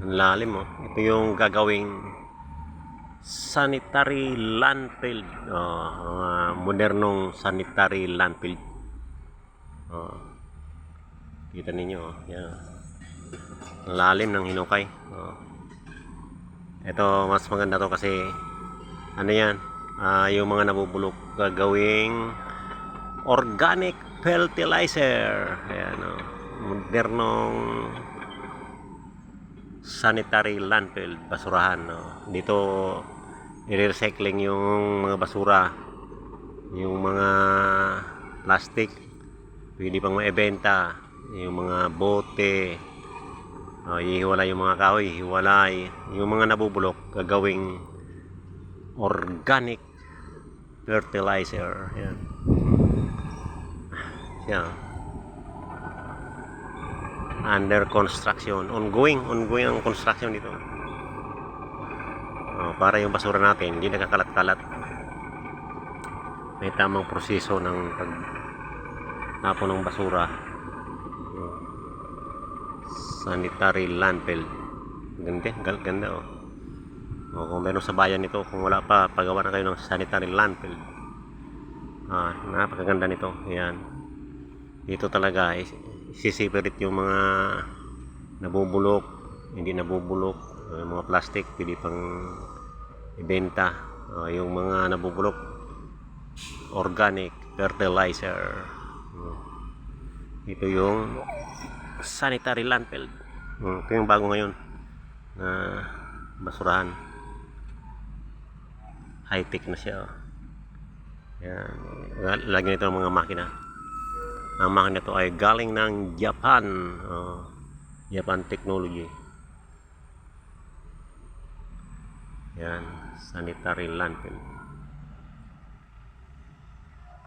Lalim oh. Ito yung gagawing sanitary landfill. Oh, mga modernong sanitary landfill. Oh. Kita ninyo oh. Yan. Lalim ng hinukay. Oh. Ito mas maganda to kasi ano yan? Ah, yung mga nabubulok gagawing organic fertilizer. Ayan oh. Modernong sanitary landfill, basurahan. No? Dito, i-recycling yung mga basura, yung mga plastic, pwede pang maibenta, yung mga bote, oh, ihiwalay yung mga kahoy, hiwalay, yung mga nabubulok, gagawing organic fertilizer. Yan. Yan under construction. Ongoing ongoing ang construction dito. Oh, para yung basura natin hindi nakakalat-kalat may tamang proseso ng pag tapon ng basura. Sanitary landfill. Ganda gal- ganda oh. oh kung meron sa bayan nito kung wala pa pagawa na kayo ng sanitary landfill. Ah, napakaganda nito. Yan dito talaga is, sisipirit yung mga nabubulok hindi nabubulok uh, mga plastic pwede pang ibenta. Uh, yung mga nabubulok organic fertilizer. Uh, ito yung sanitary landfill Uh, ito yung bago ngayon na basurahan. High tech na siya oh. yan. Lagi nito ng mga makina ang makina to ay galing ng Japan. Oh, Japan technology. Yan, sanitary landfill.